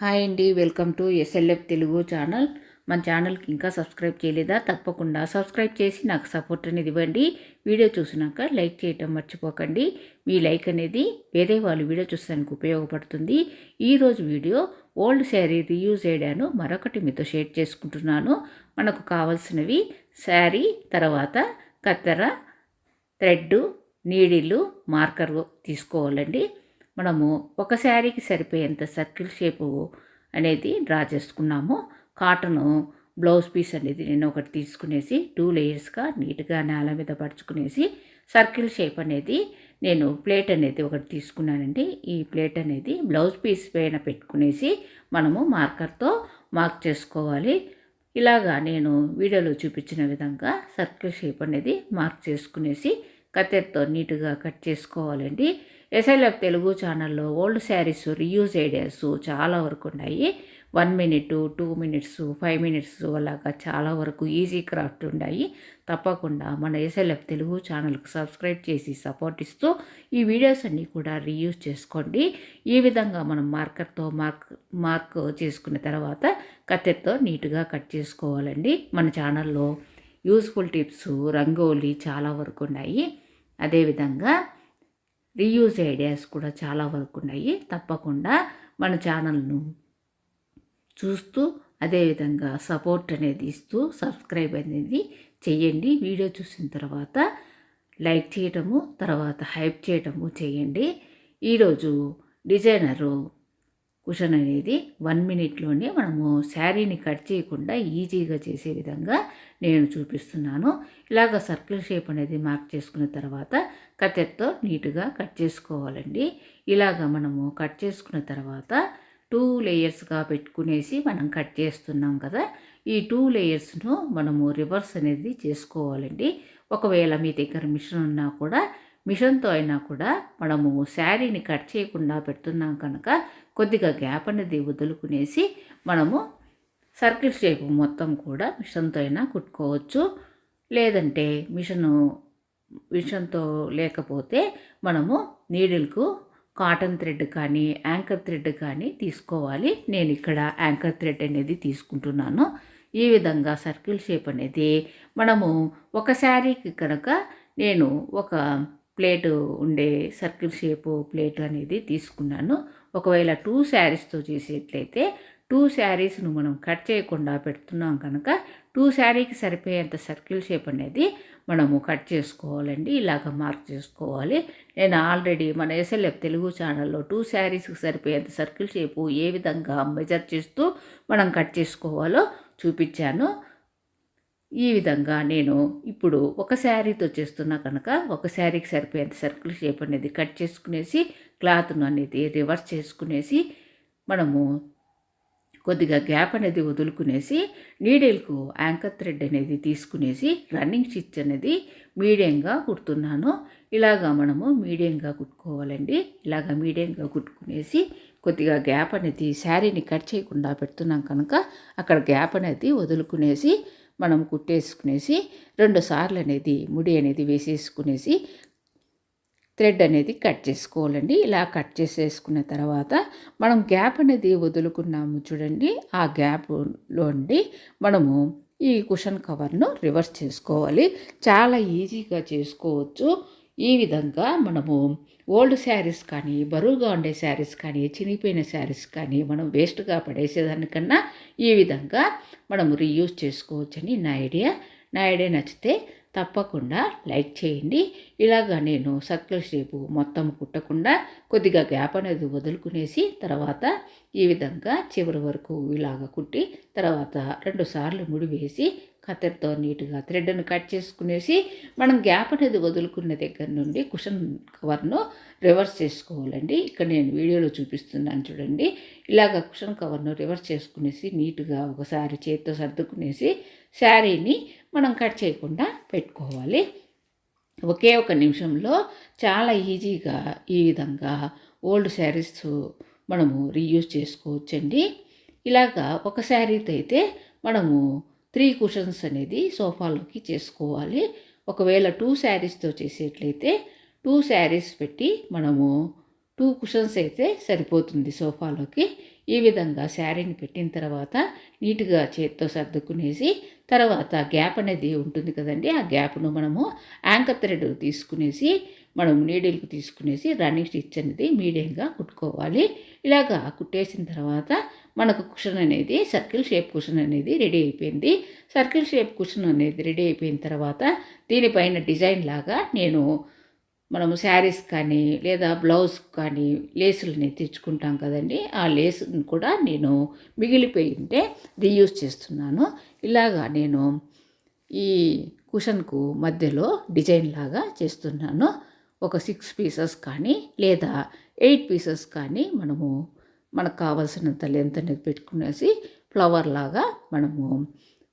Hi అండి welcome to SLF Telugu channel. మన ఛానల్కి ఇంకా సబ్స్క్రైబ్ చేయలేదా? తప్పకుండా సబ్స్క్రైబ్ చేసి నాకు సపోర్ట్ అనేది ఇవ్వండి. వీడియో చూసినాక లైక్ చేయటం మర్చిపోకండి. మీ లైక్ అనేది వేరే వాళ్ళు వీడియో చూసానికి ఉపయోగపడుతుంది. ఈరోజు వీడియో ఓల్డ్ శారీ రీయూజ్ అయ్యాను మరొకటి మీతో షేర్ చేసుకుంటున్నాను. మనకు కావాల్సినవి శారీ తర్వాత కత్తెర థ్రెడ్ నీడిలు మార్కర్ తీసుకోవాలండి. మనము ఒక శారీకి సరిపోయేంత సర్కిల్ షేపు అనేది డ్రా చేసుకున్నాము. కాటను బ్లౌజ్ పీస్ అనేది నేను ఒకటి తీసుకునేసి టూ లేయర్స్గా నీట్గా నేల మీద పరుచుకునేసి సర్కిల్ షేప్ అనేది నేను ప్లేట్ అనేది ఒకటి తీసుకున్నానండి. ఈ ప్లేట్ అనేది బ్లౌజ్ పీస్ పైన పెట్టుకునేసి మనము మార్కర్తో మార్క్ చేసుకోవాలి. ఇలాగా నేను వీడియోలో చూపించిన విధంగా సర్కిల్ షేప్ అనేది మార్క్ చేసుకునేసి కత్తెరతో నీట్గా కట్ చేసుకోవాలండి. ఎస్ఐఎఫ్ తెలుగు ఛానల్లో ఓల్డ్ శారీస్ రీయూజ్ ఐడియాస్ చాలా వరకు ఉన్నాయి. One minute two minutes five minutes అలాగా చాలా వరకు ఈజీ క్రాఫ్ట్ ఉన్నాయి తప్పకుండా మన ఎస్ఎల్ఎఫ్ తెలుగు ఛానల్కి సబ్స్క్రైబ్ చేసి సపోర్ట్ ఇస్తూ ఈ వీడియోస్ అన్నీ కూడా రీయూజ్ చేసుకోండి. ఈ విధంగా మనం మార్కర్తో మార్క్ మార్క్ చేసుకున్న తర్వాత కత్తెరతో నీట్గా కట్ చేసుకోవాలండి. మన ఛానల్లో యూస్ఫుల్ టిప్స్ రంగోలీ చాలా వరకు ఉన్నాయి. అదేవిధంగా రీయూజ్ ఐడియాస్ కూడా చాలా వరకు ఉన్నాయి. తప్పకుండా మన ఛానల్ను చూస్తూ అదేవిధంగా సపోర్ట్ అనేది ఇస్తూ సబ్స్క్రైబ్ అనేది చేయండి వీడియో చూసిన తర్వాత లైక్ చేయటము తర్వాత హైప్ చేయటము చేయండి ఈరోజు డిజైనరు కుషన్ అనేది వన్ మినిట్లోనే మనము శారీని కట్ చేయకుండా ఈజీగా చేసే విధంగా నేను చూపిస్తున్నాను. ఇలాగ సర్కిల్ షేప్ అనేది మార్క్ చేసుకున్న తర్వాత కత్తెరతో నీట్గా కట్ చేసుకోవాలండి. ఇలాగ మనము కట్ చేసుకున్న తర్వాత టూ లేయర్స్గా పెట్టుకునేసి మనం కట్ చేస్తున్నాం కదా ఈ టూ లేయర్స్ను మనము రివర్స్ అనేది చేసుకోవాలండి. ఒకవేళ మీ దగ్గర మిషన్ ఉన్నా కూడా మిషన్తో అయినా కూడా మనము శారీని కట్ చేయకుండా పెడుతున్నాం కనుక కొద్దిగా గ్యాప్ అనేది వదులుకునేసి మనము సర్కిల్ షేప్ మొత్తం కూడా మిషన్తో అయినా కుట్టుకోవచ్చు. లేదంటే మిషను మిషన్తో లేకపోతే మనము నీడిల్కు కాటన్ థ్రెడ్ కానీ యాంకర్ థ్రెడ్ కానీ తీసుకోవాలి. నేను ఇక్కడ యాంకర్ థ్రెడ్ అనేది తీసుకుంటున్నాను. ఈ విధంగా సర్కిల్ షేప్ అనేది మనము ఒక శారీకి కనుక నేను ఒక ప్లేటు ఉండే సర్కిల్ షేపు ప్లేట్ అనేది తీసుకున్నాను. ఒకవేళ టూ శారీస్తో చేసేట్లయితే టూ శారీస్ను మనం కట్ చేయకుండా పెడుతున్నాం కనుక టూ శారీకి సరిపోయేంత సర్కిల్ షేప్ అనేది మనము కట్ చేసుకోవాలండి. ఇలాగ మార్క్ చేసుకోవాలి. నేను ఆల్రెడీ మన ఎస్ఎల్ఎఫ్ తెలుగు ఛానల్లో టూ శారీస్కి సరిపోయేంత సర్కిల్ షేపు ఏ విధంగా మెజర్ చేస్తూ మనం కట్ చేసుకోవాలో చూపించాను. ఈ విధంగా నేను ఇప్పుడు ఒక శారీతో చేస్తున్నా కనుక ఒక శారీకి సరిపోయేంత సర్కిల్ షేప్ అనేది కట్ చేసుకునేసి క్లాత్ను అనేది రివర్స్ చేసుకునేసి మనము కొద్దిగా గ్యాప్ అనేది వదులుకునేసి నీడిల్కు యాంకర్ థ్రెడ్ అనేది తీసుకునేసి రన్నింగ్ స్టిచ్ అనేది మీడియంగా కుడుతున్నాను. ఇలాగా మనము మీడియంగా కుట్టుకోవాలండి. ఇలాగా మీడియంగా కుట్టుకునేసి కొద్దిగా గ్యాప్ అనేది శారీని కట్ చేయకుండా పెడుతున్నాం కనుక అక్కడ గ్యాప్ అనేది వదులుకునేసి మనం కుట్టేసుకునేసి రెండు సార్లు అనేది ముడి అనేది వేసేసుకునేసి థ్రెడ్ అనేది కట్ చేసుకోవాలండి. ఇలా కట్ చేసేసుకున్న తర్వాత మనం గ్యాప్ అనేది వదులుకున్నాము చూడండి. ఆ గ్యాప్లో అండి మనము ఈ కుషన్ కవర్ను రివర్స్ చేసుకోవాలి. చాలా ఈజీగా చేసుకోవచ్చు. ఈ విధంగా మనము ఓల్డ్ శారీస్ కానీ బరువుగా ఉండే శారీస్ కానీ చినిగిపోయిన శారీస్ కానీ మనం వేస్ట్గా పడేసేదానికన్నా ఈ విధంగా మనం రీయూజ్ చేసుకోవచ్చని నా ఐడియా. నా ఐడియా నచ్చితే తప్పకుండా లైక్ చేయండి. ఇలాగా నేను సర్కిల్ షేపు మొత్తం కుట్టకుండా కొద్దిగా గ్యాప్ అనేది వదులుకునేసి తర్వాత ఈ విధంగా చివరి వరకు ఇలాగ కుట్టి తర్వాత రెండు సార్లు ముడి వేసి కత్తెరతో నీట్గా థ్రెడ్ను కట్ చేసుకునేసి మనం గ్యాప్ అనేది వదులుకున్న దగ్గర నుండి కుషన్ కవర్ను రివర్స్ చేసుకోవాలండి. ఇక్కడ నేను వీడియోలో చూపిస్తున్నాను చూడండి. ఇలాగ కుషన్ కవర్ను రివర్స్ చేసుకునేసి నీట్గా ఒకసారి చేతితో సర్దుకునేసి శారీని మనం కట్ చేయకుండా పెట్టుకోవాలి. ఒకే ఒక నిమిషంలో చాలా ఈజీగా ఈ విధంగా ఓల్డ్ శారీస్ మనము రీయూజ్ చేసుకోవచ్చండి. ఇలాగా ఒక శారీతో అయితే మనము త్రీ కుషన్స్ అనేది సోఫాలోకి చేసుకోవాలి. ఒకవేళ టూ శారీస్తో చేసేట్లయితే టూ శారీస్ పెట్టి మనము టూ కుషన్స్ అయితే సరిపోతుంది సోఫాలోకి. ఈ విధంగా శారీని పెట్టిన తర్వాత నీట్గా చేత్తో సర్దుకునేసి తర్వాత గ్యాప్ అనేది ఉంటుంది కదండి ఆ గ్యాప్ను మనము యాంకర్ థ్రెడ్ తీసుకునేసి మనం నీడిల్కి తీసుకునేసి రన్నింగ్ స్టిచ్ అనేది మీడియంగా కుట్టుకోవాలి. ఇలాగా కుట్టేసిన తర్వాత మనకు కుషన్ అనేది సర్కిల్ షేప్ కుషన్ అనేది రెడీ అయిపోయింది. సర్కిల్ షేప్ కుషన్ అనేది రెడీ అయిపోయిన తర్వాత దీనిపైన డిజైన్ లాగా నేను మనము శారీస్ కానీ లేదా బ్లౌజ్ కానీ లేసులని తెచ్చుకుంటాం కదండి. ఆ లేసుని కూడా నేను మిగిలిపోయి ఉంటే రీయూజ్ చేస్తున్నాను. ఇలాగా నేను ఈ కుషన్కు మధ్యలో డిజైన్ లాగా చేస్తున్నాను. ఒక సిక్స్ పీసెస్ కానీ లేదా ఎయిట్ పీసెస్ కానీ మనము మనకు కావాల్సినంత లెంత్ అనేది పెట్టుకునేసి ఫ్లవర్ లాగా మనము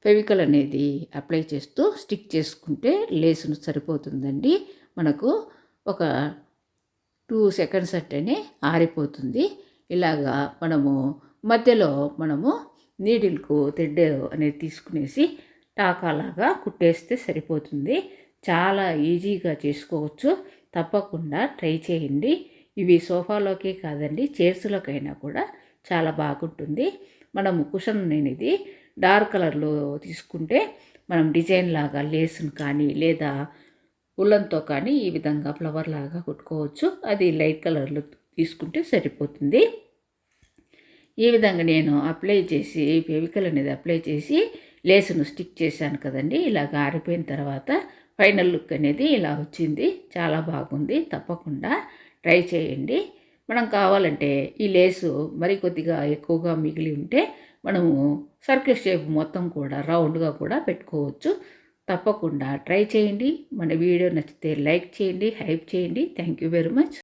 ఫెవికల్ అనేది అప్లై చేస్తూ స్టిక్ చేసుకుంటే లేసును సరిపోతుందండి. మనకు ఒక టూ సెకండ్స్ అంటేనే ఆరిపోతుంది. ఇలాగా మనము మధ్యలో మనము నీడిల్కు తెడ్డ అనేది తీసుకునేసి టాకాలాగా కుట్టేస్తే సరిపోతుంది. చాలా ఈజీగా చేసుకోవచ్చు. తప్పకుండా ట్రై చేయండి. ఇవి సోఫాలోకే కాదండి చైర్స్లోకైనా కూడా చాలా బాగుంటుంది. మనము కుషన్ అనేది డార్క్ కలర్లో తీసుకుంటే మనం డిజైన్ లాగా లేసును కానీ లేదా ఉల్లంతో కానీ ఈ విధంగా ఫ్లవర్ లాగా కుట్టుకోవచ్చు. అది లైట్ కలర్లో తీసుకుంటే సరిపోతుంది. ఈ విధంగా నేను అప్లై చేసి ఫెవికల్ అనేది అప్లై చేసి లేసును స్టిక్ చేశాను కదండి. ఇలా ఆరిపోయిన తర్వాత ఫైనల్ లుక్ అనేది ఇలా వచ్చింది. చాలా బాగుంది. తప్పకుండా ట్రై చేయండి. మనం కావాలంటే ఈ లేసు మరి కొద్దిగా ఎక్కువగా మిగిలి ఉంటే మనము సర్కిల్ షేప్ మొత్తం కూడా రౌండ్గా కూడా పెట్టుకోవచ్చు. తప్పకుండా ట్రై చేయండి. మన వీడియో నచ్చితే లైక్ చేయండి హైప్ చేయండి. Thank you very much